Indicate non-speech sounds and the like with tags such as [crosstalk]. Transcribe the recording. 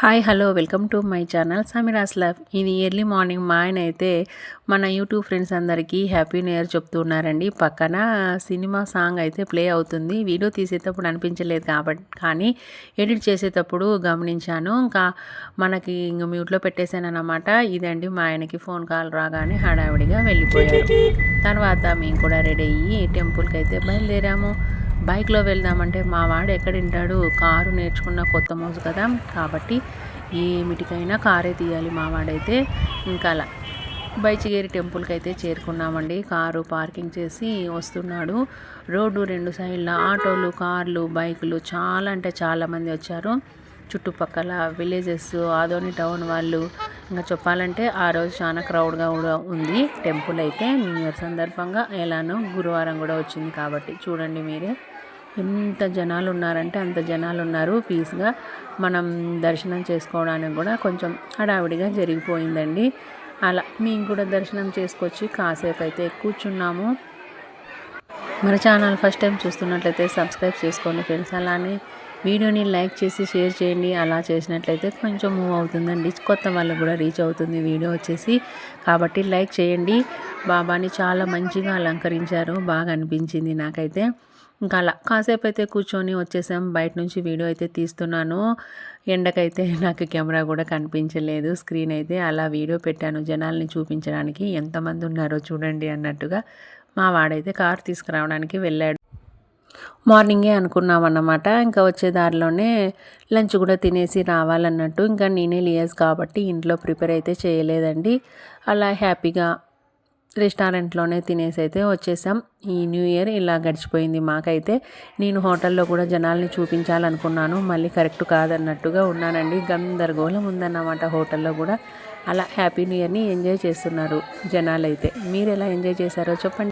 Hi hello welcome to my channel Sameera's love. ఇది early morning మా ఆయన అయితే మన యూట్యూబ్ ఫ్రెండ్స్ అందరికీ హ్యాపీ న్యూ ఇయర్ చెప్తున్నారండి. పక్కన సినిమా సాంగ్ అయితే ప్లే అవుతుంది. వీడియో తీసేటప్పుడు అనిపించలేదు కాబట్టి కానీ ఎడిట్ చేసేటప్పుడు గమనించాను. ఇంకా మనకి ఇంక మ్యూట్లో పెట్టేశాను అనమాట ఇదండి మా ఆయనకి ఫోన్ కాల్ రాగానే హడావిడిగా వెళ్ళిపోయారు తర్వాత మేము కూడా రెడీ అయ్యి టెంపుల్కి అయితే బయలుదేరాము. బైక్లో వెళ్దామంటే మా వాడు ఎక్కడింటాడు? కారు నేర్చుకున్న కొత్త మోజు కదా. కాబట్టి ఏమిటికైనా కారే తీయాలి మా వాడైతే. ఇంకా అలా. బైచిగేరి టెంపుల్కి అయితే చేరుకున్నామండి. కారు పార్కింగ్ చేసి వస్తున్నాడు. రోడ్డు రెండు సైడ్ల ఆటోలు కార్లు బైకులు చాలా అంటే చాలామంది వచ్చారు. చుట్టుపక్కల విలేజెస్ ఆదోని టౌన్ వాళ్ళు ఇంకా చెప్పాలంటే ఆ రోజు చాలా క్రౌడ్గా కూడా ఉంది. టెంపుల్ అయితే న్యూ ఇయర్ సందర్భంగా ఎలానో గురువారం కూడా వచ్చింది కాబట్టి చూడండి మీరే. ఎంత జనాలు ఉన్నారంటే అంత జనాలు ఉన్నారు. పీస్గా మనం దర్శనం చేసుకోవడానికి కూడా కొంచెం హడావిడిగా జరిగిపోయిందండి. అలా మేము కూడా దర్శనం చేసుకొచ్చి కాసేపు అయితే కూర్చున్నాము. మన ఛానల్ ఫస్ట్ టైం చూస్తున్నట్లయితే సబ్స్క్రైబ్ చేసుకోండి ఫ్రెండ్స్ అలానే వీడియోని లైక్ చేసి షేర్ చేయండి. అలా చేసినట్లయితే కొంచెం మూవ్ అవుతుందండి. కొత్త వాళ్ళకు కూడా రీచ్ అవుతుంది వీడియో వచ్చేసి. కాబట్టి లైక్ చేయండి. బాబాని చాలా మంచిగా అలంకరించారు. బాగా అనిపించింది నాకైతే. ఇంకా అలా కాసేపు అయితే కూర్చొని వచ్చేసాం. బయట నుంచి వీడియో అయితే తీస్తున్నాను. ఎండకైతే [laughs] నాకు కెమెరా కూడా కనిపించలేదు. స్క్రీన్ అయితే అలా వీడియో పెట్టాను. జనాల్ని చూపించడానికి ఎంతమంది ఉన్నారో చూడండి అన్నట్టుగా మా వాడైతే కార్ తీసుకురావడానికి వెళ్ళాడు. మార్నింగే అనుకున్నాం అన్నమాట ఇంకా వచ్చే దారిలోనే లంచ్ కూడా తినేసి రావాలన్నట్టు ఇంకా నేనే లియస్ కాబట్టి ఇంట్లో ప్రిపేర్ అయితే చేయలేదండి. అలా హ్యాపీగా రెస్టారెంట్లోనే తినేసి అయితే వచ్చేసాం. ఈ న్యూ ఇయర్ ఇలా గడిచిపోయింది మాకైతే. నేను హోటల్లో కూడా జనాల్ని చూపించాలనుకున్నాను. మళ్ళీ కరెక్ట్ కాదన్నట్టుగా ఉన్నానండి. గందరగోళం ఉందన్నమాట హోటల్లో కూడా. అలా హ్యాపీ న్యూ ఇయర్ని ఎంజాయ్ చేస్తున్నారు జనాలు అయితే మీరు ఎలా ఎంజాయ్ చేశారో చెప్పండి.